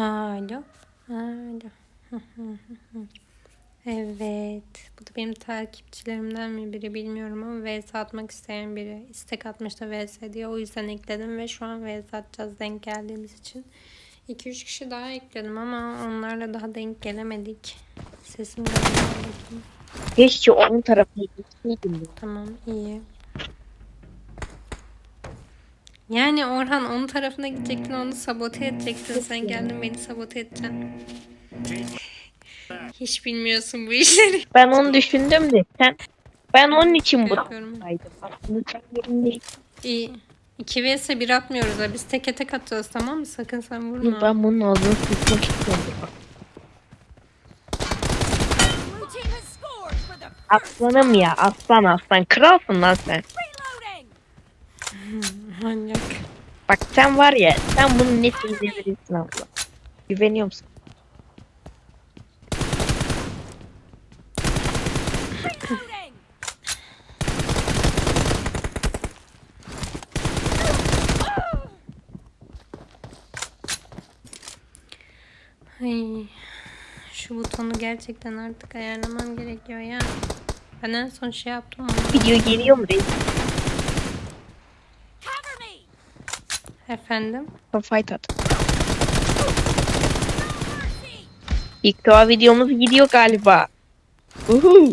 Alo. Alo. Evet. Bu da benim takipçilerimden mi biri bilmiyorum ama VS atmak isteyen biri. istek atmıştı VS diye. O yüzden ekledim ve şu an VS atacağız denk geldiğimiz için. 2-3 kişi daha ekledim ama onlarla daha denk gelemedik. Sesim bakayım. Keşke onun tarafına gitseydim. Tamam iyi. Yani Orhan onun tarafına gidecektin onu sabote edecektin. Sen geldin beni sabote edeceksin. Hiç bilmiyorsun bu işleri. Ben onu düşündüm de sen ben onun için bu. Aslında sen yerinde İyi. 2 vs 1 atmıyoruz ha. Biz teke tek atacağız tamam mı? Sakın sen vurma. ben bunun ağzını tutmak istiyorum. Aslanım ya aslan aslan. Kralsın lan sen. Manyak. Bak sen var ya sen bunu net izleyebilirsin abla. Güveniyor musun? Ay. Şu butonu gerçekten artık ayarlamam gerekiyor ya. Ben en son şey yaptım ama. Video geliyor mu reis? Efendim? Fight at. İlk defa videomuz gidiyor galiba. Uhu.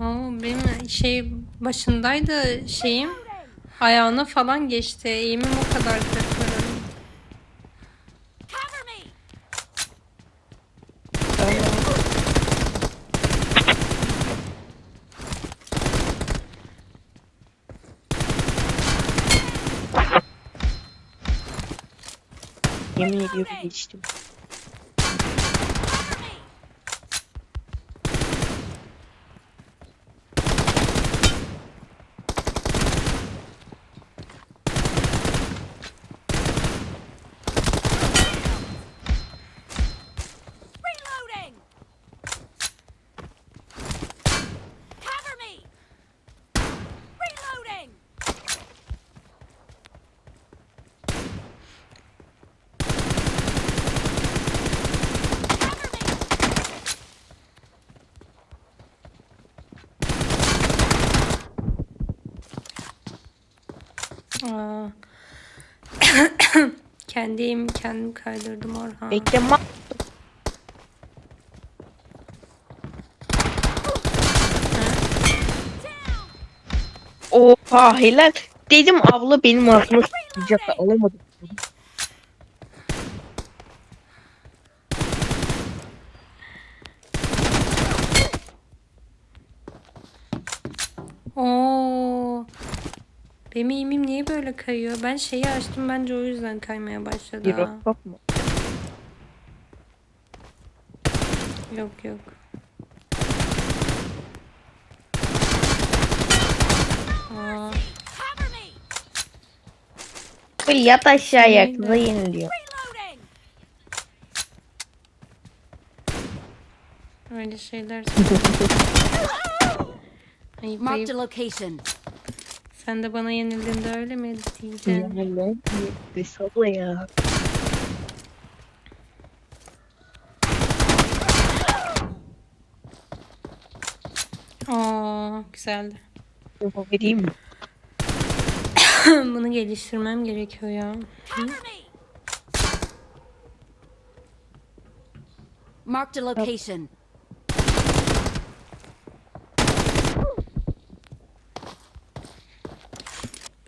Oo, benim şey başındaydı şeyim ayağına falan geçti. Eğimim o kadar Yemin Kendi eğimimi kendim kaydırdım Orhan. Bekle ma- Oha helal. Dedim abla benim ağzıma sıçacak alamadım. Oo. Benim eğimim niye böyle kayıyor? Ben şeyi açtım bence o yüzden kaymaya başladı. Giroskop mu? Yok yok. Aa, yat aşağıya Neydi? kıza yeniliyor. Öyle şeyler. Ayıp Marked ayıp. a location. Sen de bana yenildiğinde öyle mi diyeceksin? Ne? Sabla ya. Oo, güzeldi. Yapabilirim mi? Bunu geliştirmem gerekiyor ya. Marked a location.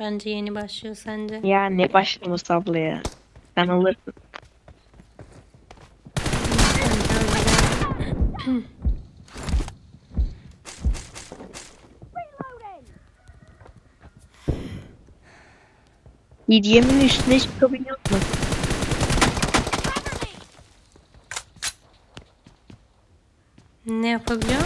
Bence yeni başlıyor sence. Ya ne başlaması abla ya. Sen alırsın. Yediyemin üstüne çıkabiliyor musun? Cover me. Ne yapabiliyor?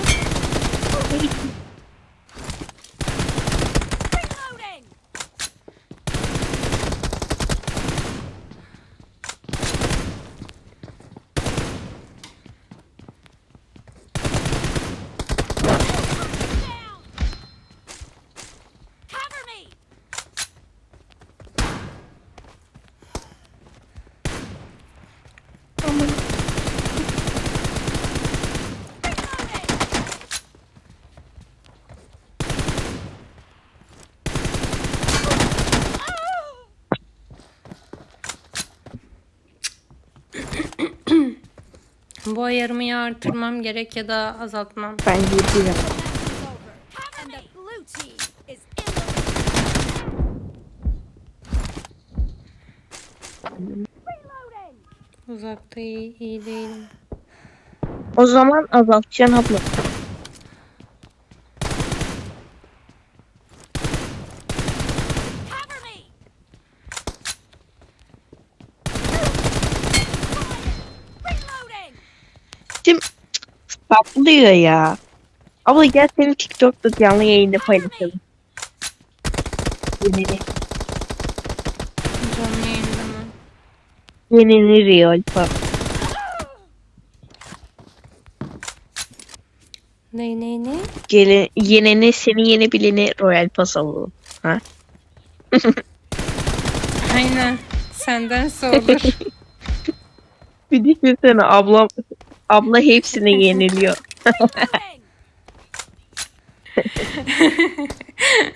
Bu ayarımı ya artırmam gerek ya da azaltmam. The Reloading! Uzakta iyi, iyi değilim. O zaman azaltacaksın abla. Saplıyor ya. Abla gel seni TikTok'ta canlı yayında paylaşalım. Yeni, Canlı yayında mı? yeni Real Talk. Ne ne ne? Gele, yeneni seni yeni bileni Royal Pass alalım. Ha? Aynen. Sendense olur. Bir düşünsene abla abla hepsini yeniliyor.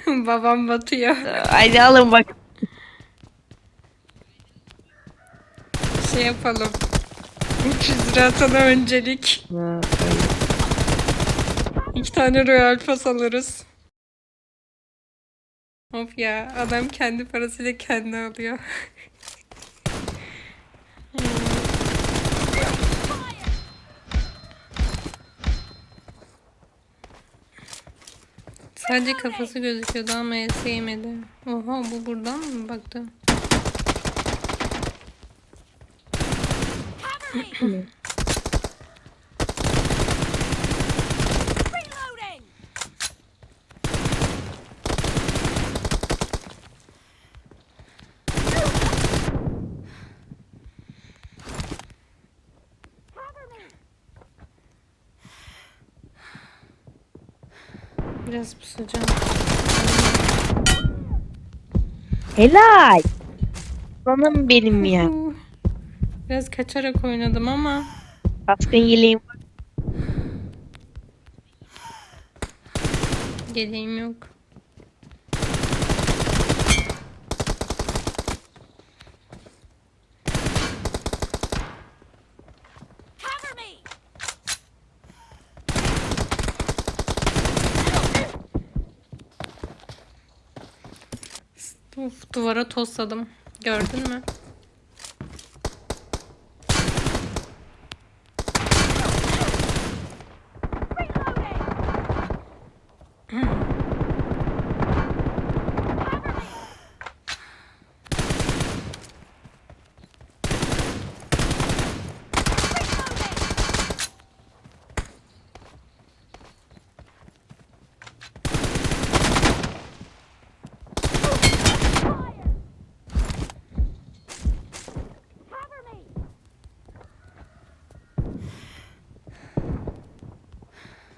Babam batıyor. Haydi alın bak. Şey yapalım. 300 lira atana öncelik. İki tane Royal Pass alırız. Of ya adam kendi parasıyla kendi alıyor. Sadece kafası gözüküyordu ama ese yemedi. Oha bu buradan mı baktı? Biraz pusacağım. Helal. Canım benim ya. Biraz kaçarak oynadım ama Baskın yeleğim var. geleğim yok. Duvara tosladım. Gördün mü?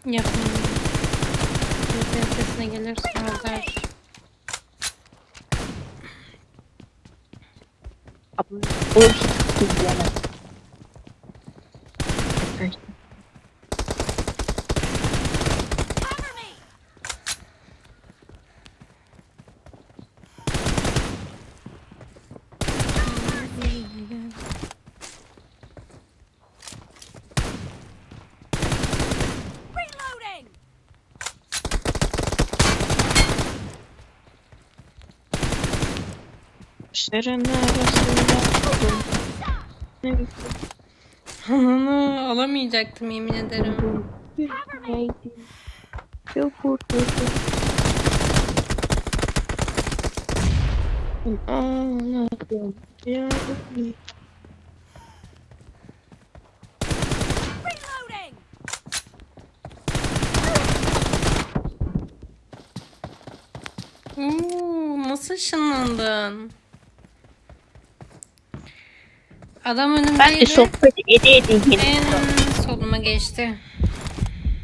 Yapmayayım. Senin sesine gelirse haber. Abla Kuşların arasında Ananı alamayacaktım yemin ederim. neydi? Çok kurtuldum. Anladım. Reloading! Oo, nasıl ışınlandın? Adam önümdeydi. Ben de sohbet ede ede yendim. En soluma geçti.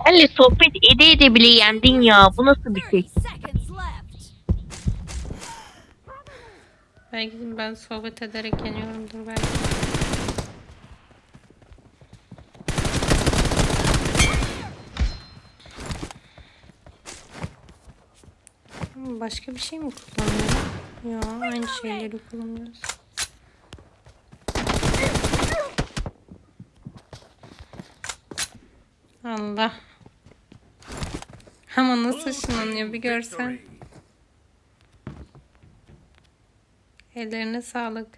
Benle sohbet ede ede bile yendin ya. Bu nasıl bir şey? 30 seconds left. Belki de ben sohbet ederek yeniyorumdur belki. Başka bir şey mi kullanıyorum? Ya aynı şeyleri kullanıyoruz. Allah. Ama nasıl ışınlanıyor bir görsen. Ellerine sağlık.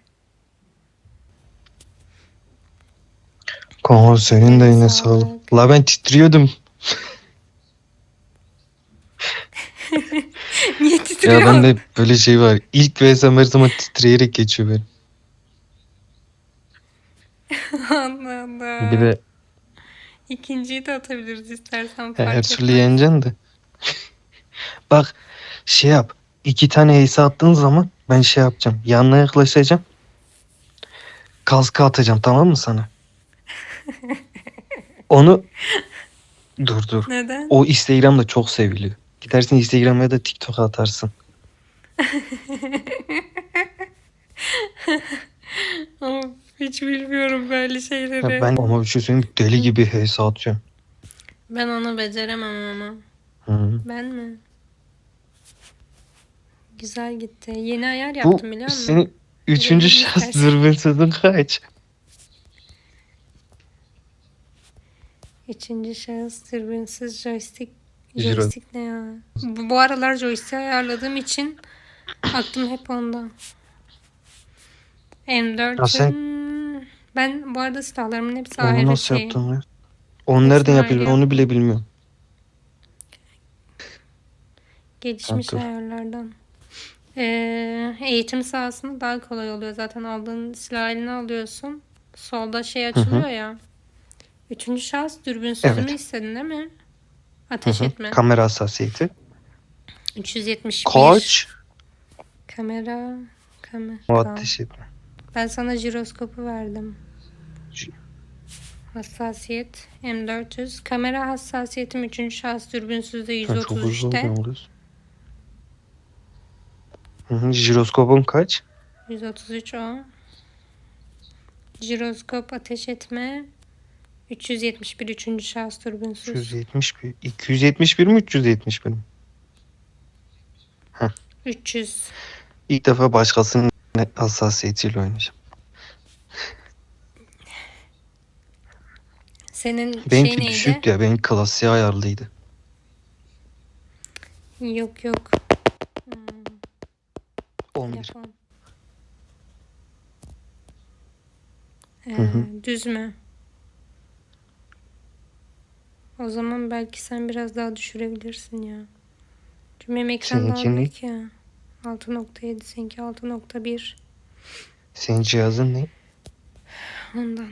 Kaan senin de yine Sağlık. sağlık. La ben titriyordum. Niye titriyor? Ya bende böyle şey var. İlk VSM her zaman titreyerek geçiyor benim. Allah Allah. Bir de İkinciyi de atabiliriz istersen fark her türlü etmez. yeneceksin de. Bak şey yap. İki tane ace attığın zaman ben şey yapacağım. Yanına yaklaşacağım. Kaskı atacağım tamam mı sana? Onu dur dur. Neden? O Instagram'da çok seviliyor. Gidersin Instagram'a ya da TikTok'a atarsın. Ama hiç bilmiyorum böyle şeyleri. Ya ben ama bir şey söyleyeyim deli gibi HS atıyorum. Ben onu beceremem ama. Hı. Ben mi? Güzel gitti. Yeni ayar Bu yaptım biliyor musun? senin üçüncü şahs istersen. dürbünsüzün kaç? Üçüncü şahıs dürbünsüz joystick. Jiro. Joystick ne ya? Bu, bu aralar joystick ayarladığım için aklım hep onda. M4'ün... Ya sen- Ben bu arada silahlarımın hepsi Onu ayrı nasıl şey. yaptın ya? Onu nereden yapıyorsun ayrı onu bile bilmiyorum. Gelişmiş Kanka. ayarlardan. Ee, eğitim sahasında daha kolay oluyor. Zaten aldığın silah eline alıyorsun. Solda şey açılıyor ya. Üçüncü şahıs dürbünsüzümü Evet. istedin değil mi? Hı Ateş hı. etme. Kamera hassasiyeti. 371. Kaç? Kamera. Kamera. O ateş etme. Ben sana jiroskopu verdim. Ji- Hassasiyet M400. Kamera hassasiyetim 3. şahıs dürbünsüzde Sen çok hızlı 133'te. oluyorsun. Hı hı. Jiroskopun kaç? 133 o. Jiroskop ateş etme. 371 3. şahıs dürbünsüz. 271. 271 mi 371 mi? 300. İlk defa başkasının hassasiyetiyle oynayacağım. Senin şey Benimki neydi? düşüktü ya. Benim klasiğe ayarlıydı. Yok yok. Hmm, 11. telefon. Ee, Hı hı. düz mü? O zaman belki sen biraz daha düşürebilirsin ya. Çünkü benim ekran daha Seninki ne? büyük ya. 6.7 seninki 6.1 Senin cihazın ne? ondan.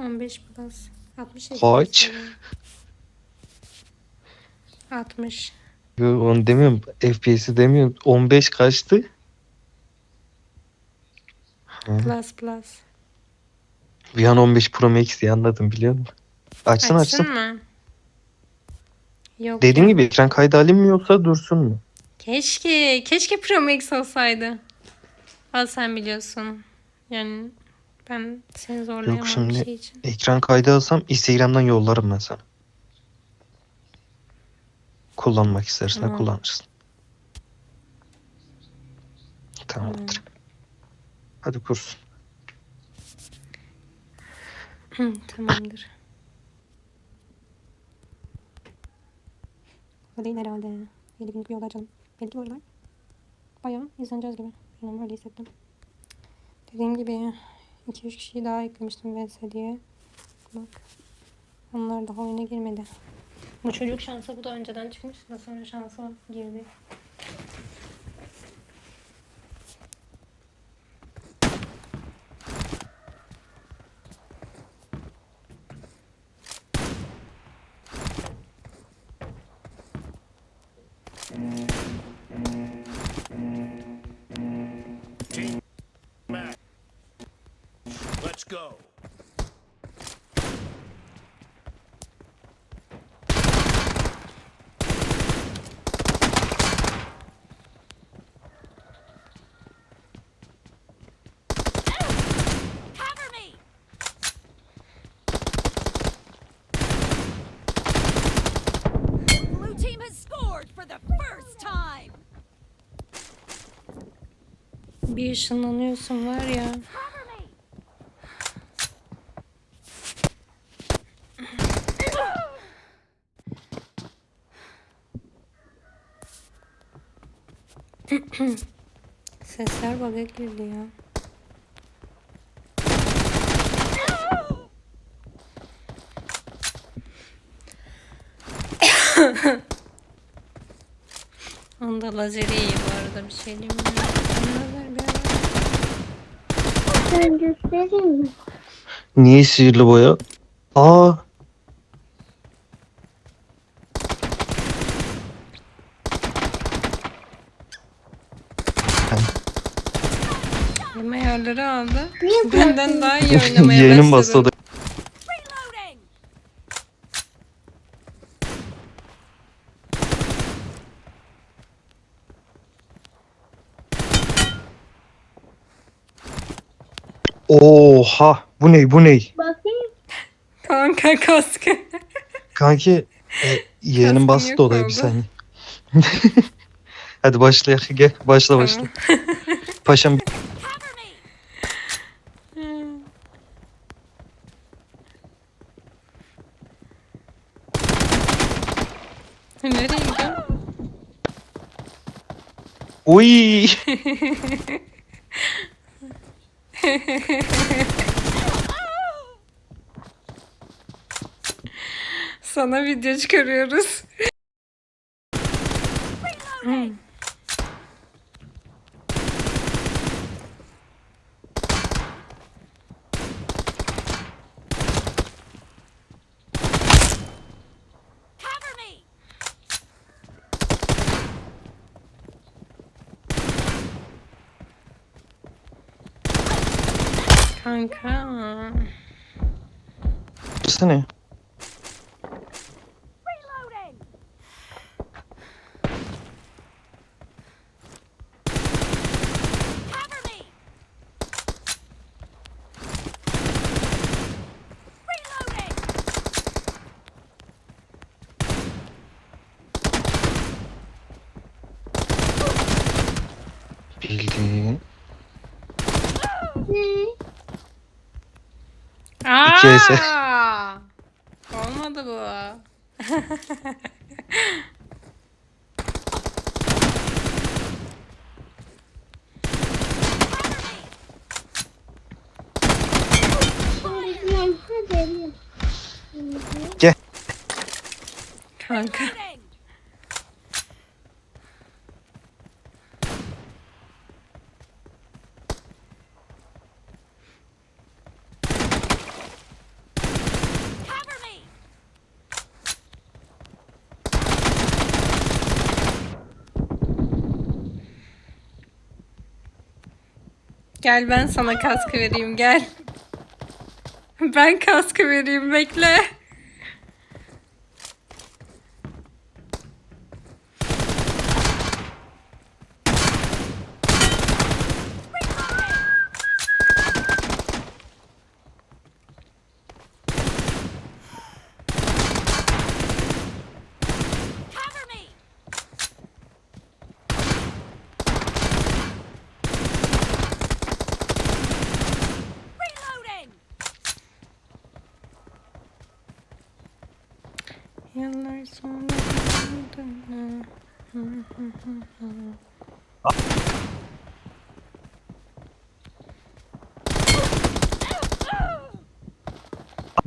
15 plus 60 Kaç? FPS oluyor. 60. Yo, onu demiyorum. FPS'i demiyorum. 15 kaçtı? Hı. Plus plus. Bir an 15 Pro Max diye anladım biliyor musun? Açsın Açsın açsın. mı? Yok. Dediğim gibi ekran kaydı alayım mı yoksa dursun mu? Keşke. Keşke Pro Max olsaydı. Al sen biliyorsun. Yani ben seni zorlayamam şimdi- bir şey için. Ekran kaydı alsam Instagram'dan yollarım ben sana. Kullanmak istersen Tamam. kullanırsın. Tamamdır. Hadi kursun. Hı, Tamamdır. O değil herhalde. 7 günlük bir yolda açalım. Belki bu aralar bayağı izleneceğiz gibi. Bilmiyorum öyle hissettim. Dediğim gibi 2-3 kişiyi daha eklemiştim VS diye. Bak. Onlar daha oyuna girmedi. Bu çocuk şansa bu da önceden çıkmış. Da sonra şansa girdi. bir ışınlanıyorsun var ya. Sesler baga girdi ya. Onda lazeri iyi bu arada bir şey diyeyim. Ben göstereyim mi? Niye sihirli boya? Aa Benim ayarları aldı. Benden daha iyi oynamaya yeğenim başladı. bastı o da. Reloading! Oha bu ne bu ne? Bakayım. Kanka kaskı. Kanki e, yeğenim bastı yok odaya bir saniye. Hadi başlayalım. Gel başla başla. Paşam! Nereye gidiyor? Uy. Sana video çıkarıyoruz. Aa! İki ese. Olmadı bu. Gel. Kanka. Reloading! Cover me! Gel ben sana kaskı vereyim gel. Ben kaskı vereyim bekle.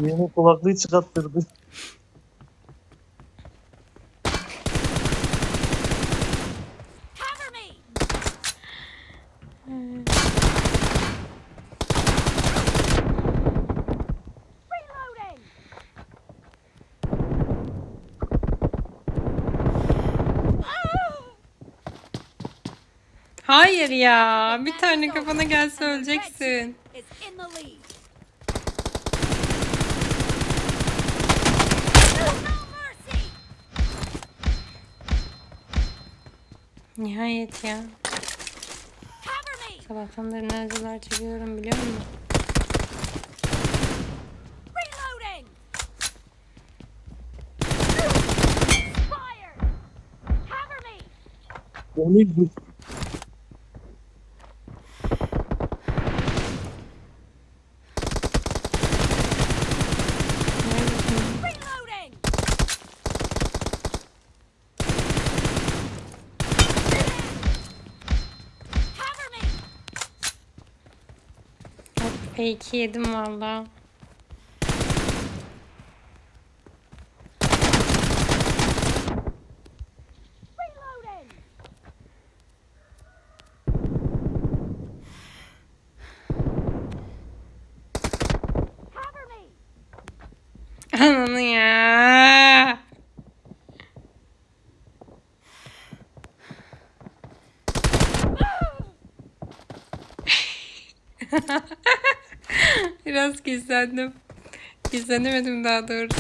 Yeğenim kulaklığı çıkarttırdı. Ya. Bir tane kafana gelse öleceksin. Nihayet ya. Sabahtan beri acılar çekiyorum biliyor musun? Reloading! Fake yedim valla. Reloading. Cover me. Ananı ya. Biraz gizlendim. Gizlenemedim daha doğrusu.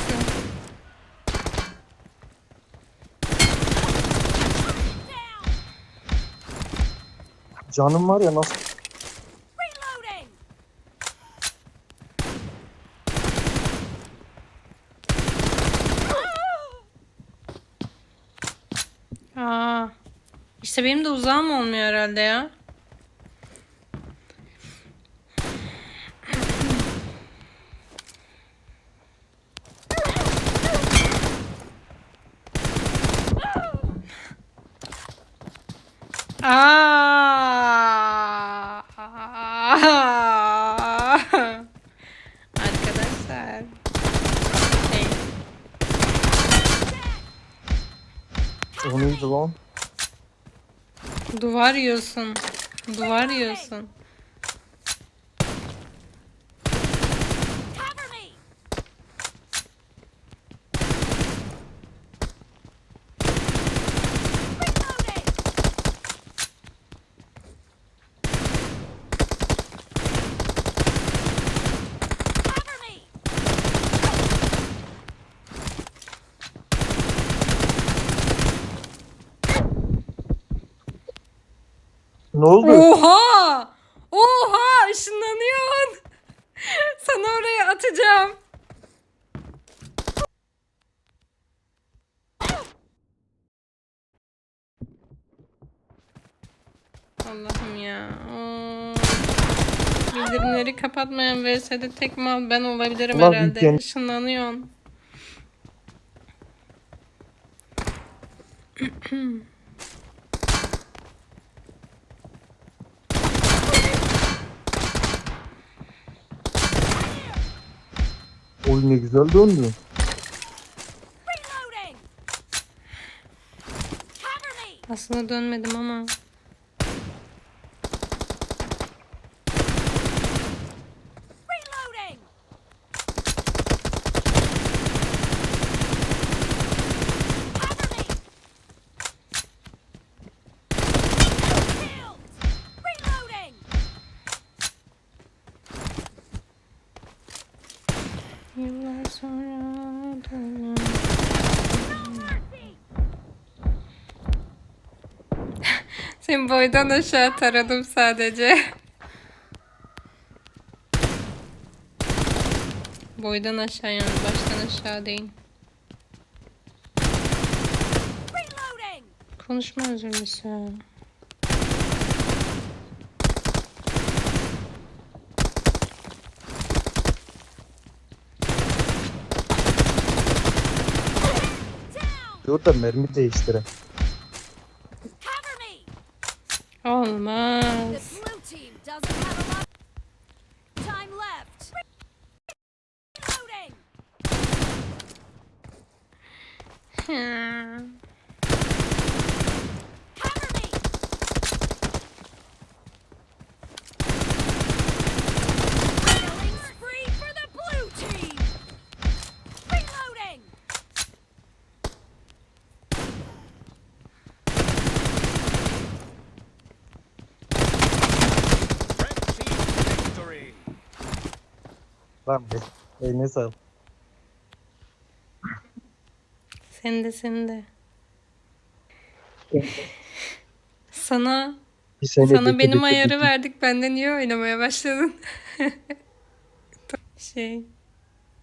Canım var ya nasıl. Aa. İşte benim de uzağım olmuyor herhalde ya. Aa. Arkadaşlar. Şey, o neydi lan? Duvar yiyorsun. Duvar yiyorsun. Ne oldu? Oha! Oha! Işınlanıyorsun. Sana oraya atacağım. Allah'ım ya. Oo. Bildirimleri kapatmayan VS'de tek mal ben olabilirim Ulan herhalde. ülken- Işınlanıyorsun. Oy ne güzel döndü. Aslında dönmedim ama. Seni boydan aşağı taradım sadece. Boydan aşağı yani baştan aşağı değil. Konuşma özürlüsü. Dur da mermi değiştire. Olmaz. Lan be. Eline sağlık. Sen de sen de. Sana Bir sene sana benim ayarı verdik. Benden niye oynamaya başladın? şey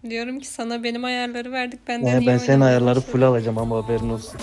diyorum ki sana benim ayarları verdik. Benden Ee, niye ben senin oynamaya ayarları başladın? full alacağım ama haberin olsun.